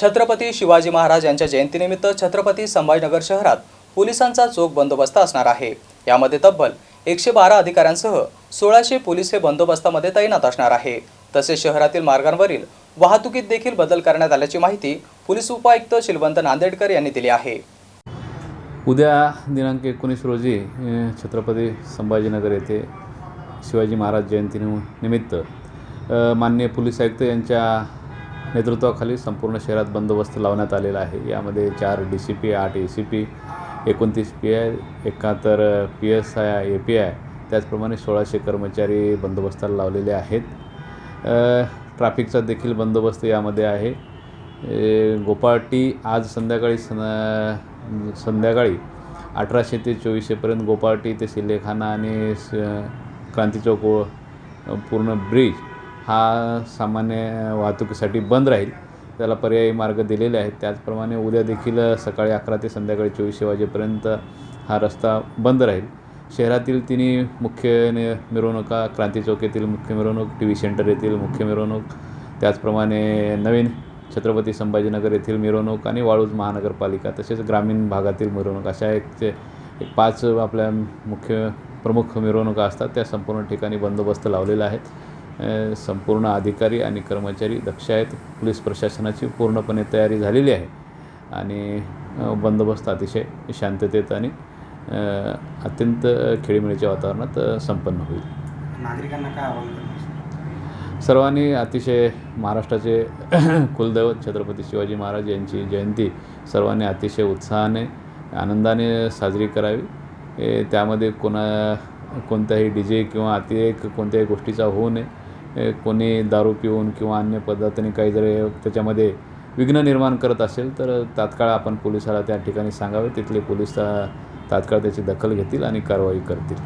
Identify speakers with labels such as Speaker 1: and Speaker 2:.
Speaker 1: छत्रपती शिवाजी महाराज यांच्या जयंतीनिमित्त छत्रपती संभाजीनगर शहरात पोलिसांचा चोख बंदोबस्त असणार आहे. यामध्ये तब्बल एकशे बारा अधिकाऱ्यांसह सोळाशे पोलीस हे बंदोबस्तामध्ये तैनात असणार आहे. तसेच शहरातील मार्गांवरील वाहतुकीत देखील बदल करण्यात आल्याची माहिती पोलीस उपायुक्त शिलवंत नांदेडकर यांनी दिली आहे.
Speaker 2: उद्या दिनांक एकोणीस रोजी छत्रपती संभाजीनगर येथे शिवाजी महाराज जयंती निमित्त माननीय पोलीस आयुक्त यांच्या नेतृत्वाखाली संपूर्ण शहरात बंदोबस्त लावण्यात आलेला आहे. यामध्ये चार डी सी पी आठ ए सी पी एकोणतीस पी आय एकाहत्तर P S I A P I त्याचप्रमाणे सोळाशे कर्मचारी बंदोबस्ताला लावलेले आहेत. ट्रॅफिकचा देखील बंदोबस्त यामध्ये आहे. गोपाळटी आज संध्याकाळी सं संध्याकाळी अठराशे ते चोवीसशेपर्यंत गोपाळटी ते सिल्लेखाना आणि स क्रांती चौक पूर्ण ब्रिज हा सामान्य वाहतुकीसाठी बंद राहील. त्याला पर्यायी मार्ग दिलेले आहेत. त्याचप्रमाणे उद्या देखील सकाळी अकरा ते संध्याकाळी चोवीसशे वाजेपर्यंत हा रस्ता बंद राहील. शहरातील तिन्ही मुख्य ने मिरवणुका क्रांती चौक येथील मुख्य मिरवणूक टी व्ही सेंटर येथील मुख्य मिरवणूक त्याचप्रमाणे नवीन छत्रपती संभाजीनगर येथील मिरवणूक आणि वाळूज महानगरपालिका तसेच ग्रामीण भागातील मिरवणूक. अशा एक ते पाच आपल्या मुख्य प्रमुख मिरवणुका असतात. त्या संपूर्ण ठिकाणी बंदोबस्त लावलेला आहेत संपूर्ण अधिकारी आणि कर्मचारी दक्ष आहेत. पोलीस प्रशासनाची पूर्णपणे तयारी झालेली आहे. आणि बंदोबस्त अतिशय शांततेत आणि अत्यंत खेळीमेळीच्या वातावरणात संपन्न होईल.
Speaker 3: नागरिकांना काय आवाहन
Speaker 2: सर्वांनी अतिशय महाराष्ट्राचे कुलदैवत छत्रपती शिवाजी महाराज यांची जयंती सर्वांनी अतिशय उत्साहाने आनंदाने साजरी करावी. त्यामध्ये कोणा कोणताही डी जे किंवा अतिरेक कोणत्याही गोष्टीचा होऊ नये. कोणी दारू पिऊन किंवा अन्य पद्धतीने काही जर त्याच्यामध्ये विघ्न निर्माण करत असेल तर तात्काळ आपण पोलिसाला त्या ठिकाणी सांगावे. तिथले पोलीस तात्काळ त्याची दखल घेतील आणि कारवाई करतील.